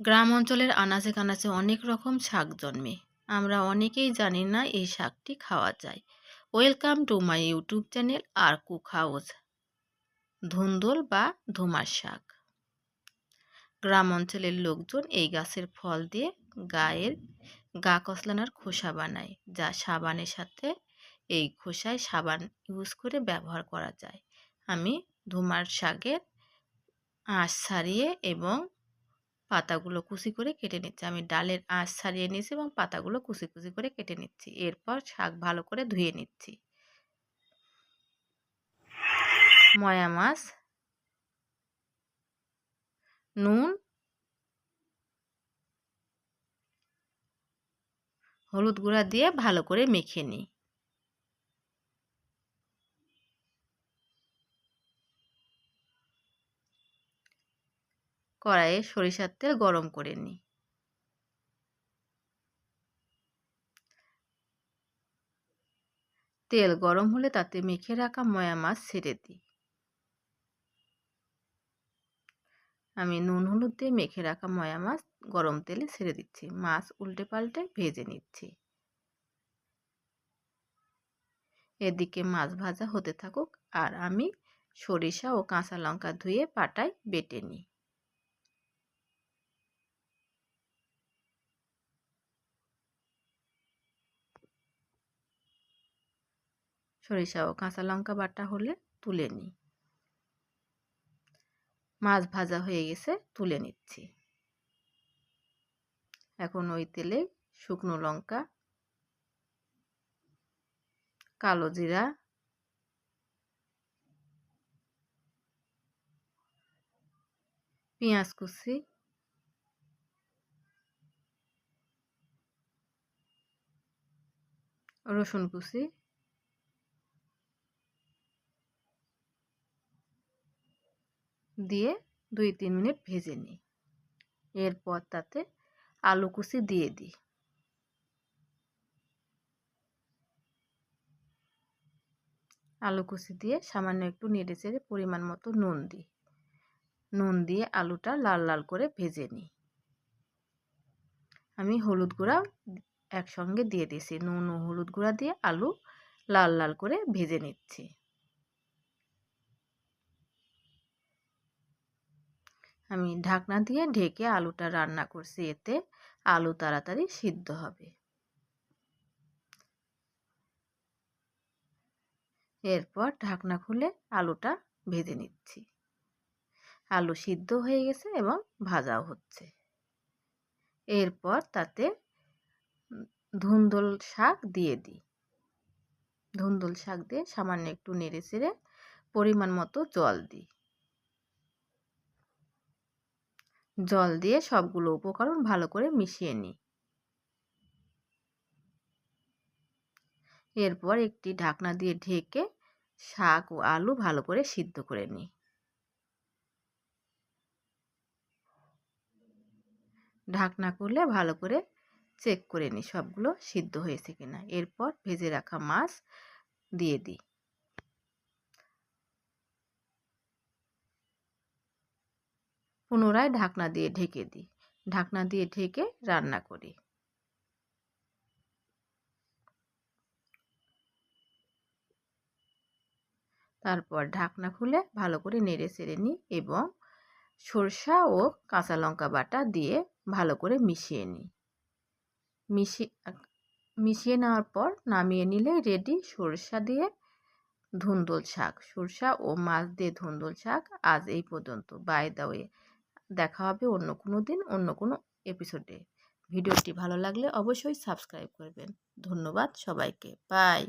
গ্রাম অঞ্চলের আনাচে কানাচে অনেক রকম শাক জন্মে। আমরা অনেকেই জানি না এই শাকটি খাওয়া যায়। Welcome to my YouTube channel R cook house ধুন্দল বা ধুমার শাক। গ্রাম অঞ্চলের লোকজন এই গাছের ফল দিয়ে গায়ের গা কসলানোর খোসা বানায়, যা সাবানের সাথে এই খোসায় সাবান ইউজ করে ব্যবহার করা যায়। আমি ধুমার শাকের আঁশ ছাড়িয়ে এবং পাতাগুলো কুচি করে কেটে নিচ্ছি। আমি ডালের আঁশ ছাড়িয়ে নিয়েছি এবং পাতাগুলো কুচি কুচি করে কেটে নিচ্ছি। এরপর শাক ভালো করে ধুয়ে নিচ্ছি। ময়া মাছ, নুন, হলুদ গুঁড়া দিয়ে ভালো করে মেখে নিই। কড়াইয়ে সরিষার তেল গরম করে নিই। তেল গরম হলে তাতে মেখে রাখা ময়া মাছ ছেড়ে দিই। আমি নুন হলুদ দিয়ে মেখে রাখা ময়া মাছ গরম তেলে ছেড়ে দিচ্ছি। মাছ উল্টে পাল্টে ভেজে নিচ্ছি। এদিকে মাছ ভাজা হতে থাকুক আর আমি সরিষা ও কাঁচা লঙ্কা ধুয়ে পাটায় বেটে নিই। সরিষা ও কাঁচা লঙ্কা বাটা হলে তুলে নিই। মাছ ভাজা হয়ে গেছে, তুলে নিচ্ছি। এখন ওই তেলে শুকনো লঙ্কা, কালো জিরা, পেঁয়াজ কুচি, রসুন কুচি দিয়ে দুই তিন মিনিট ভেজে নিই। এরপর তাতে আলু কুচি দিয়ে দিই। আলু কুচি দিয়ে সামান্য একটু নেড়ে চেড়ে পরিমাণ মতো নুন দিই। নুন দিয়ে আলুটা লাল লাল করে ভেজে নিই। আমি হলুদ গুঁড়া একসঙ্গে দিয়ে দিয়েছি। নুন ও হলুদ গুঁড়া দিয়ে আলু লাল লাল করে ভেজে নিচ্ছি। আমি ঢাকনা দিয়ে ঢেকে আলুটা রান্না করছি, এতে আলু তাড়াতাড়ি সিদ্ধ হবে। এরপর ঢাকনা খুলে আলুটা ভেজে নিচ্ছি। আলু সিদ্ধ হয়ে গেছে এবং ভাজাও হচ্ছে। এরপর তাতে ধুন্দল শাক দিয়ে দিই। ধুন্দল শাক দিয়ে সামান্য একটু নেড়ে চেড়ে পরিমাণ মতো জল দিই। জল দিয়ে সবগুলো উপকরণ ভালো করে মিশিয়ে নিই। এরপর একটি ঢাকনা দিয়ে ঢেকে শাক ও আলু ভালো করে সিদ্ধ করে নিই। ঢাকনা করলে ভালো করে চেক করে নিই সবগুলো সিদ্ধ হয়েছে কিনা। এরপর ভেজে রাখা মাছ দিয়ে দিই। পুনরায় ঢাকনা দিয়ে ঢেকে দিই। ঢাকনা দিয়ে ঢেকে রান্না করি। তারপর ঢাকনা খুলে ভালো করে নেড়ে চেড়ে নিই এবং সরষা ও কাঁচা লঙ্কা বাটা দিয়ে ভালো করে মিশিয়ে নিই। মিশিয়ে মিশিয়ে নেওয়ার পর নামিয়ে নিলে রেডি সরষা দিয়ে ধুন্দল শাক। সরষা ও মাছ দিয়ে ধুন্দল শাক আজ এই পর্যন্ত। বাই দা ওয়ে দেখা হবে অন্য কোনো দিন, অন্য কোনো এপিসোডে ভিডিওটি ভালো লাগলে অবশ্যই সাবস্ক্রাইব করবেন। ধন্যবাদ সবাইকে। বাই